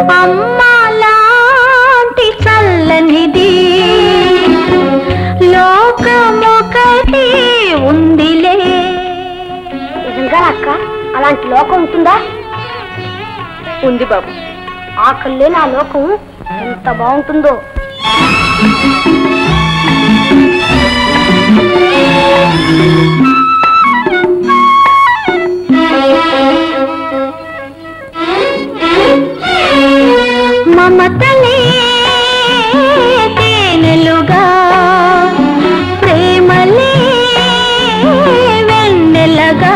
అమ్మలాంటి చల్లనిది. లోకమొకటి ఉందిలే. నిజంగా అక్క అలాంటి లోకం ఉంటుందా? ఉంది బాబు. ఆకలి లేని ఆ లోకం ఎంత బాగుంటుందో. మమతలే తేనెలుగా ప్రేమలే వెన్నెలగా.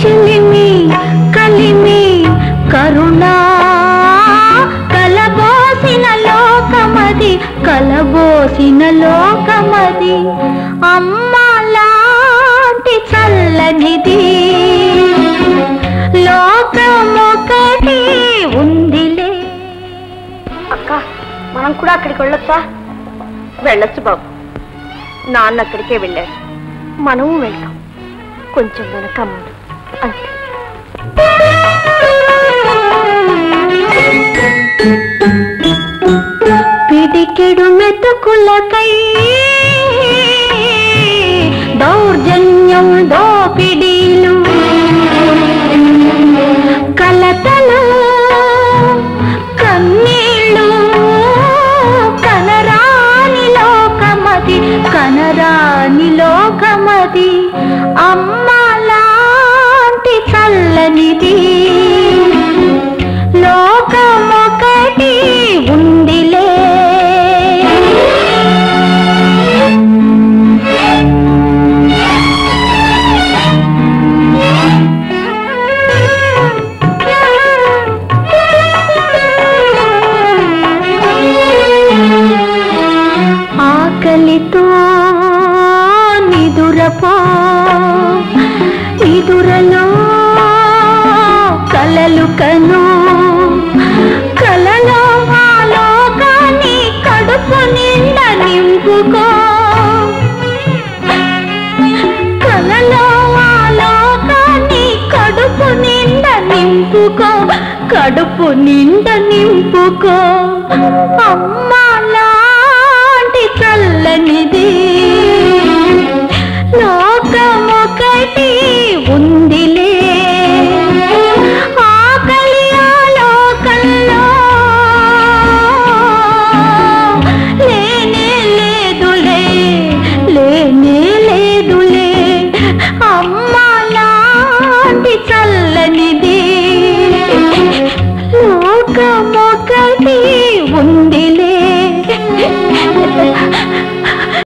చిలిమి కలిమి కరుణా కలబోసిన లోకమది కలబోసిన లోకమది. అమ్మలాంటి చల్లనిది మనం కూడా అక్కడికి వెళ్ళొచ్చా? వెళ్ళొచ్చు బాబు. నాన్న అక్కడికే వెళ్ళారు. మనము వెళ్తాం. కొంచెం వెనక ముందు. అంతే. పిడికెడు మెతుకులకై దౌర్జన్యం దోపిడీలు కలలు కలలో ఆ కడుపు నిండ నింపుకో. కలలో ఆ కడుపు నిండ నింపుకో కడుపు నిండ నింపుకో. అమ్మలాంటి చల్లనిది.